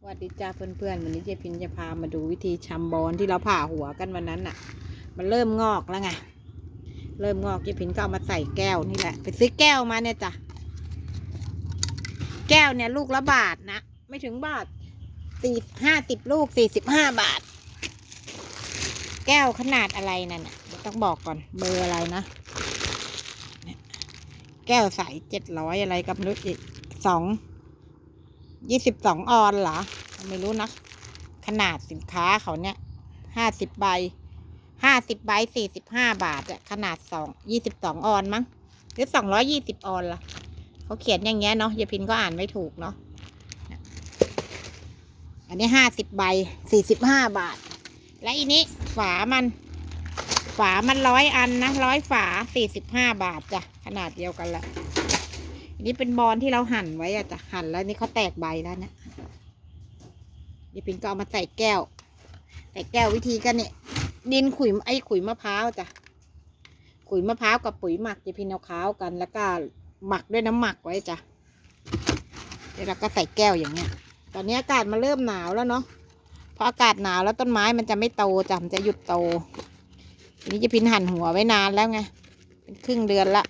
สวัสดีจ้าเพื่อนๆวันนี้เจพินจะพามาดูวิธีชำบอลที่เราผ่าหัวกันวันนั้นน่ะ มันเริ่มงอกแล้วไงเริ่มงอกเจพินก็เอามาใส่แก้วนี่แหละ ไปซื้อแก้วมาเนี่ยจ้ะแก้วเนี่ยลูกละบาทนะไม่ถึงบาทสี่ห้าสิบลูกสี่สิบห้าบาท แก้วขนาดอะไรนั่นน่ะต้องบอกก่อนเบอร์อะไรนะแก้วใสเจ็ดร้อยอะไรกับไม่รู้อีกสอง ยี่สิบสองออนเหรอ ไม่รู้นะ ขนาดสินค้าเขาเนี่ยห้าสิบใบห้าสิบใบสี่สิบห้าบาทอะขนาดสองยี่สิบสองออนมั้ง หรือสองร้อยี่สิบออนล่ะ เขาเขียนอย่างเงี้ยเนาะยายพินก็อ่านไม่ถูกเนาะอันนี้ห้าสิบใบสี่สิบห้าบาท และอีนี้ฝามัน ฝามันร้อยอันนะร้อยฝาสี่สิบห้าบาทจ้ะขนาดเดียวกันแหละ นนี้เป็นบอลที่เราหั่นไว้อะจ้ะหั่นแล้วนี่เขาแตกใบแล้วเนี่ยยายปินก็เอามาใส่แก้ว ใส่แก้ววิธีกันเนี่ยดินขุยไอ้ขุยมะพร้าวจ้ะขุยมะพร้าวกับปุ๋ยหมักยายพินเอาข้าวกัน แล้วก็หมักด้วยน้ำหมักไว้จ้ะเดี๋ยวเราก็ใส่แก้วอย่างเงี้ย ตอนนี้อากาศมาเริ่มหนาวแล้วเนาะพออากาศหนาวแล้วต้นไม้มันจะไม่โตจ้ะมันจะหยุดโตนี้ยายพินหั่นหัวไว้นานแล้วไงเป็นครึ่งเดือนละ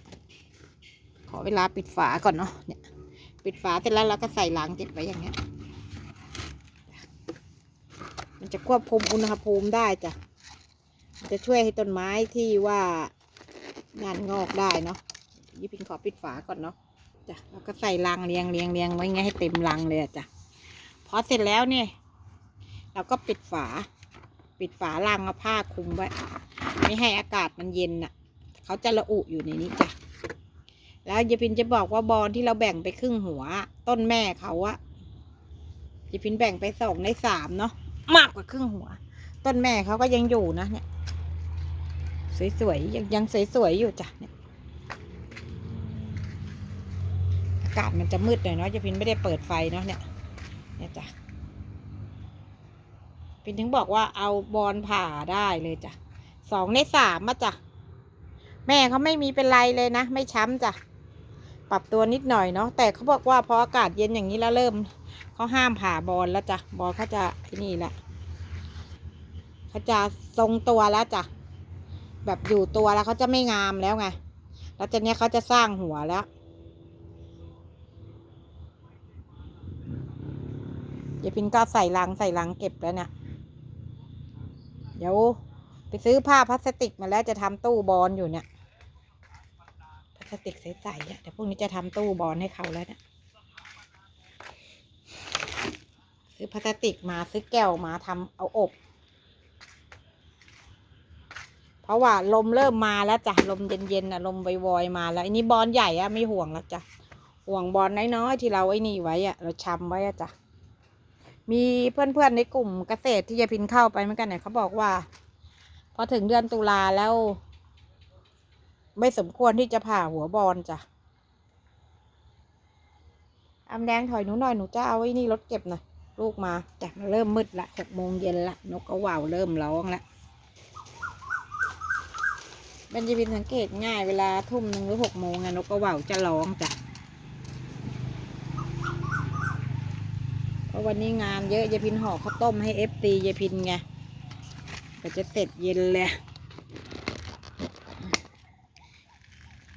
อเวลาปิดฝาก่อนเนาะเนี่ย ปิดฝาเสร็จแล้วเราก็ใส่ล้างเก็บไว้อย่างเงี้ย มันจะควบคุมอุณหภูมิได้จ้ะมันจะช่วยให้ต้นไม้ที่ว่างานงอกได้เนาะยี่พินขอปิดฝาก่อนเนาะจ้ะแล้วก็ใส่รังเรียงเรียงเรียงไว้ไงให้เต็มรังเลยจ้ะพอเสร็จแล้วเนี่ยเราก็ปิดฝา ปิดฝารังเอาผ้าคลุมไว้ไม่ให้อากาศมันเย็นน่ะ เขาจะระอุอยู่ในนี้จ้ะ แล้วยายพินจะบอกว่าบอลที่เราแบ่งไปครึ่งหัว ต้นแม่เขาอะยายพินแบ่งไปสองในสามเนาะมากกว่าครึ่งหัว ต้นแม่เขาก็ยังอยู่นะเนี่ย สวยๆยังยังสวยๆอยู่จ้ะเนี่ยอากาศมันจะมืดหน่อยเนาะยายพินไม่ได้เปิดไฟเนาะเนี่ยเนี่ยจ้ะพินถึงบอกว่าเอาบอลผ่าได้เลยจ้ะสองในสามมาจ้ะแม่เขาไม่มีเป็นไรเลยนะ ไม่ช้ำจ้ะ ปรับตัวนิดหน่อยเนาะแต่เขาบอกว่าพออากาศเย็นอย่างนี้แล้วเริ่มเขาห้ามผ่าบอลแล้วจ้ะบอลเขาจะนี่แหละเขาจะทรงตัวแล้วจ้ะแบบอยู่ตัวแล้วเขาจะไม่งามแล้วไงแล้วจากเนี้ยเขาจะสร้างหัวแล้ว เดี๋ยวพินก็ใส่ลังใส่ลังเก็บแล้วเนี่ยเดี๋ยวไปซื้อผ้าพลาสติกมาแล้วจะทำตู้บอลอยู่เนี่ย สติกใสๆอะเดี๋ยวพวกนี้จะทำตู้บอลให้เขาแล้วเนี่ยซื้อพลาสติกมาซื้อแก้วมาทำเอาอบ เพราะว่าลมเริ่มมาแล้วจ้ะลมเย็นๆอะลมวอยๆมาแล้วอันนี้บอลใหญ่อะไม่ห่วงแล้วจ้ะห่วงบอลน้อยๆที่เราไอ้นี่ไว้อะเราชำไว้อะจ้ะมีเพื่อนๆในกลุ่มเกษตรที่ยาพินเข้าไปเหมือนกันเนี่ยเขาบอกว่า พอถึงเดือนตุลาแล้ว ไม่สมควรที่จะผ่าหัวบอลจ้ะอำแดงถอยหนูหน่อยหนูจะเอาไว้นี่รถเก็บหน่อยลูกมาจ้ะเริ่มมืดละหกโมงเย็นละนกกระว่าวเริ่มร้องละเบนจามินสังเกตง่ายเวลาทุ่มหนึ่งหรือหกโมงนกกระว่าวจะร้องจ้ะเพราะวันนี้งานเยอะยายพินห่อข้าวต้มให้เอฟตียายพินไงก็จะเสร็จเย็นเลย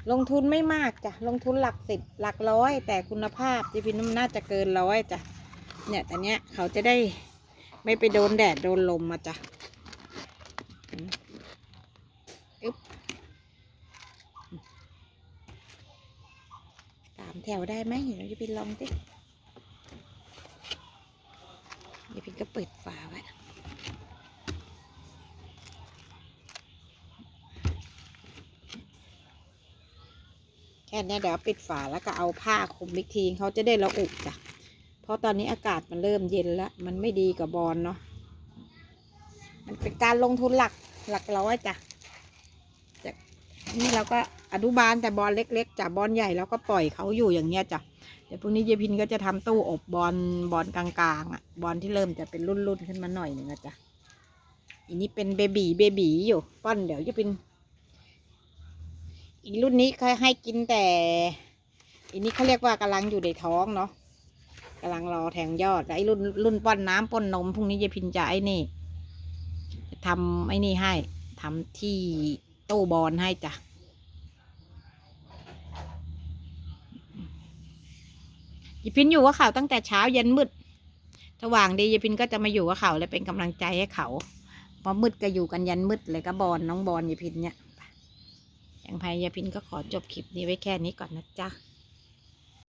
ลงทุนไม่มากจ้ะ ลงทุนหลักสิบหลักร้อย แต่คุณภาพจีพินมันน่าจะเกินร้อยจ้ะ เนี่ยแต่เนี้ยเขาจะได้ไม่ไปโดนแดดโดนลมมาจ้ะอึ๊บสามแถวได้ไหมเดี๋ยวจีพินลองสิจีพินก็เปิดฝาไว้ แค่เนี้เดี๋ยวปิดฝาแล้วก็เอาผ้าคลุมอีกทีเขาจะได้ระอุจ้ะ เพราะตอนนี้อากาศมันเริ่มเย็นแล้ว มันไม่ดีกับบอลเนาะ มันเป็นการลงทุนหลักหลักร้อยจ้ะจากนี่เราก็อนุบาลแต่บอลเล็กๆจ้ะบอลใหญ่เราก็ปล่อยเขาอยู่อย่างเงี้ยจ้ะ เดี๋ยวพรุ่งนี้เยพินก็จะทำตู้อบบอลบอลกลางๆอะ บอลที่เริ่มจะเป็นรุ่นๆขึ้นมาหน่อยหนึ่งอะจ้ะอันนี้เป็นเบบีเบบีอยู่ป้อนเดี๋ยวเยายพิน อีกรุ่นนี้เขาให้กินแต่อันนี้เขาเรียกว่ากำลังอยู่ในท้องเนาะกำลังรอแทงยอดไอ้รุ่นรุ่นป้อนน้ำป้อนนมพรุ่งนี้ยายพินจะไอ้นี่จะทำไอ้นี่ให้ทำที่ตู้บอลให้จ้ะยายพินอยู่กับเขาตั้งแต่เช้ายันมืดสว่างดียายพินก็จะมาอยู่กับเขาเลยเป็นกำลังใจให้เขาพอมืดก็อยู่กันยันมืดเลยก็บอลน้องบอลยายพินเนี่ย ยังไงยาพินก็ขอจบคลิปนี้ไว้แค่นี้ก่อนนะจ๊ะ